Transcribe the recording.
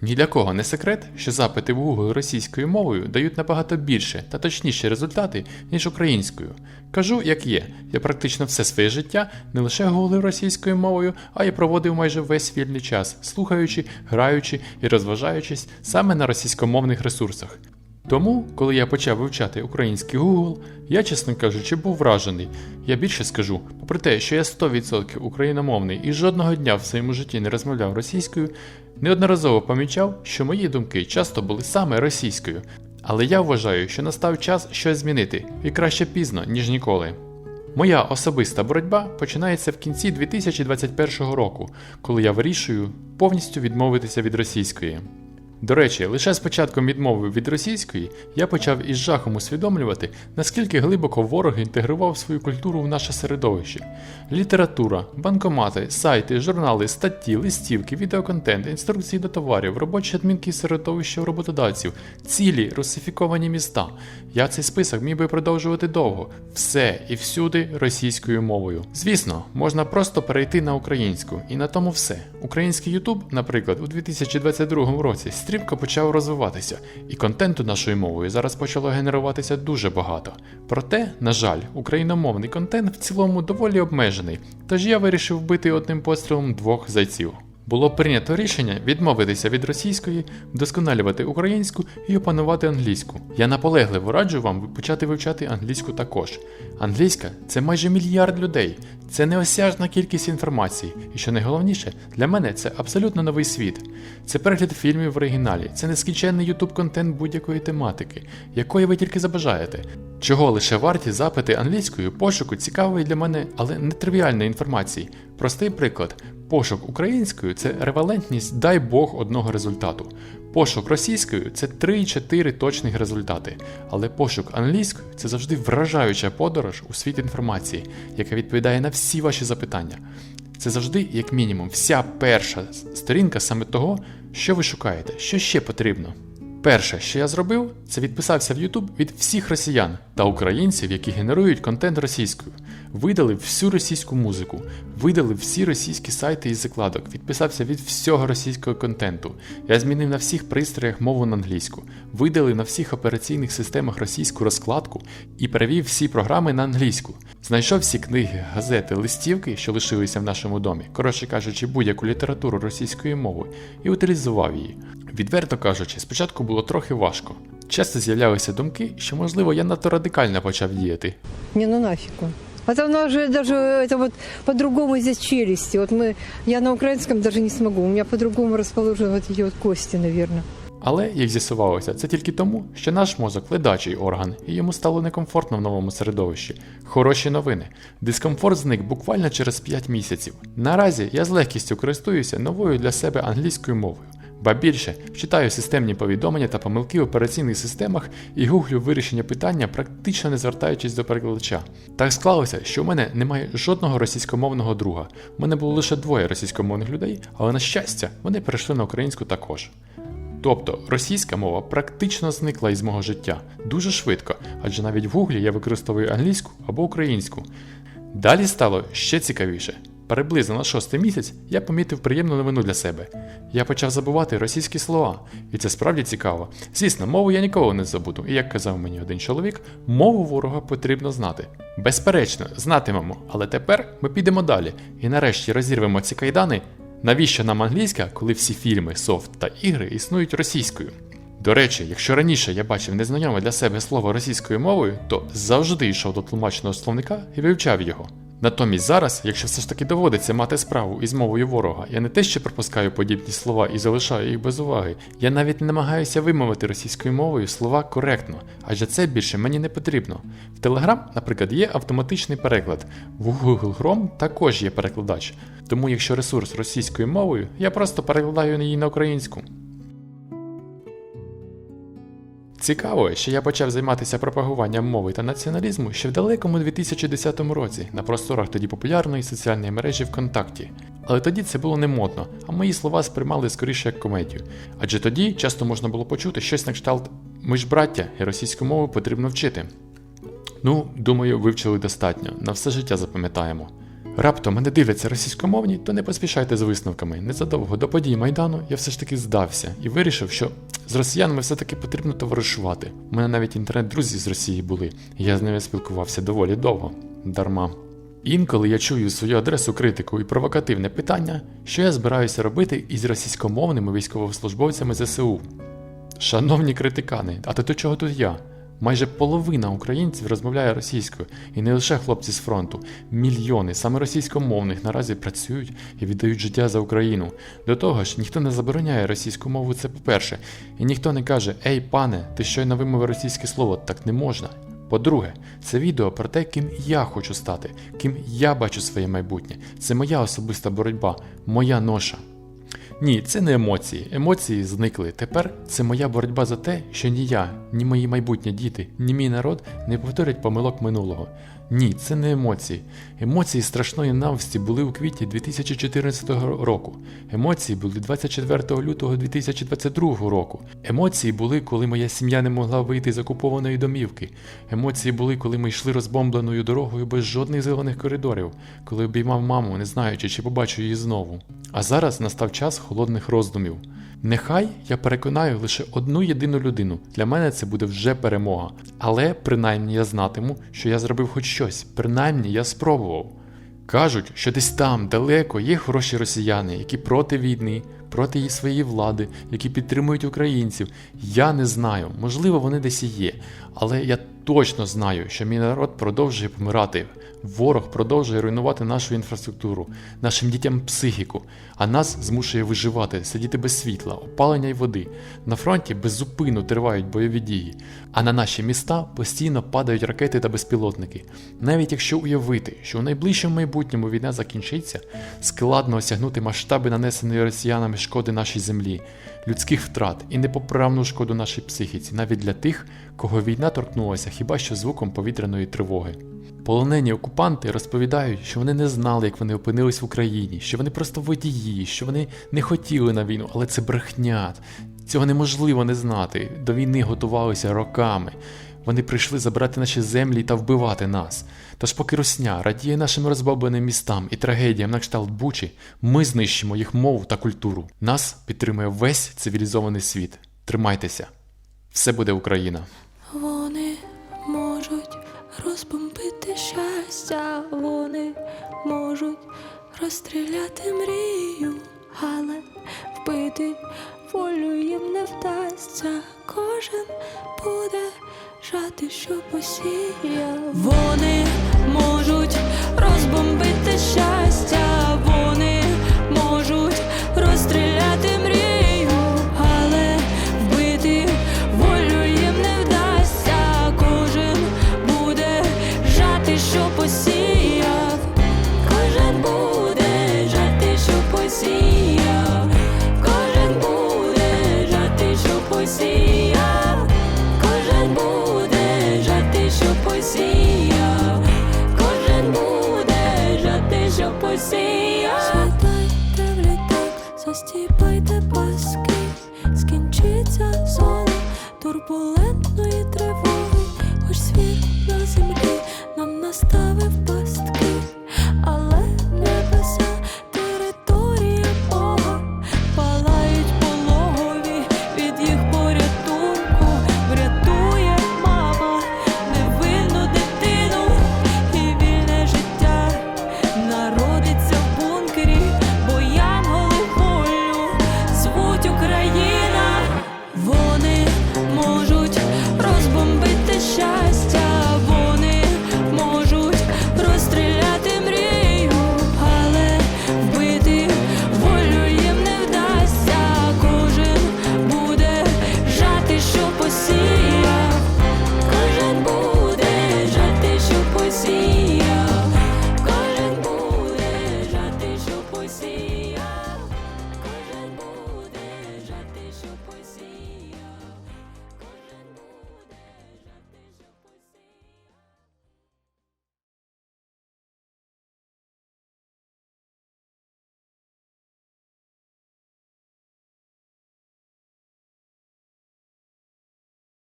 Ні для кого не секрет, що запити в Google російською мовою дають набагато більше та точніші результати, ніж українською. Кажу, як є, я практично все своє життя не лише гуглив російською мовою, а й проводив майже весь вільний час, слухаючи, граючи і розважаючись саме на російськомовних ресурсах. Тому, коли я почав вивчати український Google, я, чесно кажучи, був вражений. Я більше скажу, попри те, що я 100% україномовний і жодного дня в своєму житті не розмовляв російською, неодноразово помічав, що мої думки часто були саме російською. Але я вважаю, що настав час щось змінити, і краще пізно, ніж ніколи. Моя особиста боротьба починається в кінці 2021 року, коли я вирішую повністю відмовитися від російської. До речі, лише з початком відмови від російської я почав із жахом усвідомлювати, наскільки глибоко ворог інтегрував свою культуру в наше середовище. Література, банкомати, сайти, журнали, статті, листівки, відеоконтент, інструкції до товарів, робочі адмінки середовища роботодавців, цілі, русифіковані міста. Я цей список міг би продовжувати довго. Все і всюди російською мовою. Звісно, можна просто перейти на українську, і на тому все. Український YouTube, наприклад, у 2022 році стрімко почав розвиватися, і контенту нашою мовою зараз почало генеруватися дуже багато. Проте, на жаль, україномовний контент в цілому доволі обмежений, тож я вирішив вбити одним пострілом двох зайців. Було прийнято рішення відмовитися від російської, вдосконалювати українську і опанувати англійську. Я наполегливо раджу вам почати вивчати англійську також. Англійська це майже мільярд людей, це неосяжна кількість інформації, і що найголовніше, для мене це абсолютно новий світ. Це перегляд фільмів в оригіналі, це нескінченний ютуб контент будь-якої тематики, якої ви тільки забажаєте. Чого лише варті запити англійською пошуку цікавої для мене, але нетривіальної інформації. Простий приклад: пошук українською це ревалентність, дай Бог, одного результату. Пошук російською це 3-4 точних результати. Але пошук англійською це завжди вражаюча подорож у світ інформації, яка відповідає на всі ваші запитання. Це завжди, як мінімум, вся перша сторінка саме того, що ви шукаєте, що ще потрібно. Перше, що я зробив, це відписався в YouTube від всіх росіян та українців, які генерують контент російською. Видалив всю російську музику, видалив всі російські сайти із закладок, відписався від всього російського контенту. Я змінив на всіх пристроях мову на англійську, видалив на всіх операційних системах російську розкладку і перевів всі програми на англійську. Знайшов всі книги, газети, листівки, що лишилися в нашому домі, коротше кажучи, будь-яку літературу російською мовою, і утилізував її. Відверто кажучи, спочатку було трохи важко. Часто з'являлися думки, що, можливо, я надто радикально почав діяти. Не, ну нафиг он. Это у нас же даже это вот по-другому здесь челюсти. Вот мы, я на украинском даже не смогу. У меня по-другому расположены вот эти вот кости, наверное. Але, як з'ясувалося, це тільки тому, що наш мозок ледачий орган, і йому стало некомфортно в новому середовищі. Хороші новини. Дискомфорт зник буквально через 5 місяців. Наразі я з легкістю користуюся новою для себе англійською мовою. Ба більше читаю системні повідомлення та помилки в операційних системах і гуглю вирішення питання, практично не звертаючись до перекладача. Так склалося, що в мене немає жодного російськомовного друга. У мене було лише двоє російськомовних людей, але на щастя, вони перейшли на українську також. Тобто російська мова практично зникла із мого життя дуже швидко, адже навіть в гуглі я використовую англійську або українську. Далі стало ще цікавіше. Приблизно на шостий місяць я помітив приємну новину для себе. Я почав забувати російські слова, і це справді цікаво. Звісно, мову я ніколи не забуду, і як казав мені один чоловік, мову ворога потрібно знати. Безперечно, знатимемо, але тепер ми підемо далі і нарешті розірвемо ці кайдани. Навіщо нам англійська, коли всі фільми, софт та ігри існують російською? До речі, якщо раніше я бачив незнайоме для себе слово російською мовою, то завжди йшов до тлумачного словника і вивчав його. Натомість зараз, якщо все ж таки доводиться мати справу із мовою ворога, я не те, що пропускаю подібні слова і залишаю їх без уваги, я навіть не намагаюся вимовити російською мовою слова коректно, адже це більше мені не потрібно. В Telegram, наприклад, є автоматичний переклад, в Google Chrome також є перекладач. Тому якщо ресурс російською мовою, я просто перекладаю її на українську. Цікаво, що я почав займатися пропагуванням мови та націоналізму ще в далекому 2010 році на просторах тоді популярної соціальної мережі ВКонтакті. Але тоді це було не модно, а мої слова сприймали скоріше як комедію. Адже тоді часто можна було почути щось на кшталт Ми ж браття, і російську мову потрібно вчити. Ну, думаю, вивчили достатньо, на все життя запам'ятаємо. Раптом мене дивляться російськомовні, то не поспішайте з висновками. Незадовго до подій Майдану я все ж таки здався і вирішив, що з росіянами все-таки потрібно товаришувати. У мене навіть інтернет-друзі з Росії були, і я з ними спілкувався доволі довго. Дарма. Інколи я чую свою адресу критику і провокативне питання, що я збираюся робити із російськомовними військовослужбовцями ЗСУ. Шановні критикани, а то до чого тут я? Майже половина українців розмовляє російською, і не лише хлопці з фронту. Мільйони саме російськомовних наразі працюють і віддають життя за Україну. До того ж, ніхто не забороняє російську мову, це по-перше, і ніхто не каже Ей, пане, ти щойно вимовив російське слово, так не можна. По-друге, це відео про те, ким я хочу стати, ким я бачу своє майбутнє. Це моя особиста боротьба, моя ноша. Ні, це не емоції. Емоції зникли. Тепер це моя боротьба за те, що ні я, ні мої майбутні діти, ні мій народ не повторять помилок минулого. Ні, це не емоції. Емоції страшної навсті були у квітні 2014 року. Емоції були 24 лютого 2022 року. Емоції були, коли моя сім'я не могла вийти з окупованої домівки. Емоції були, коли ми йшли розбомбленою дорогою без жодних зелених коридорів, коли обіймав маму, не знаючи, чи побачу її знову. А зараз настав час холодних роздумів. Нехай я переконаю лише одну єдину людину. Для мене це буде вже перемога. Але принаймні я знатиму, що я зробив хоч щось, принаймні я спробував. Кажуть, що десь там, далеко, є хороші росіяни, які проти війни, проти її своєї влади, які підтримують українців. Я не знаю, можливо, вони десь і є, але я точно знаю, що мій народ продовжує помирати. Ворог продовжує руйнувати нашу інфраструктуру, нашим дітям психіку, а нас змушує виживати, сидіти без світла, опалення й води. На фронті беззупинно тривають бойові дії, а на наші міста постійно падають ракети та безпілотники. Навіть якщо уявити, що у найближчому майбутньому війна закінчиться, складно осягнути масштаби нанесеної росіянами шкоди нашій землі, людських втрат і непоправну шкоду нашій психіці, навіть для тих, кого війна торкнулася хіба що звуком повітряної тривоги. Полонені окупанти розповідають, що вони не знали, як вони опинились в Україні, що вони просто водії, що вони не хотіли на війну, але це брехня. Цього неможливо не знати. До війни готувалися роками. Вони прийшли забрати наші землі та вбивати нас. Тож поки Русня радіє нашим розбомбленим містам і трагедіям на кшталт Бучі, ми знищимо їх мову та культуру. Нас підтримує весь цивілізований світ. Тримайтеся, все буде Україна. Вони можуть розбомбити щастя, вони можуть розстріляти мрію, але вбити волю їм не вдасться. Кожен буде жати, що посіяв. Вони можуть розбомбити щастя,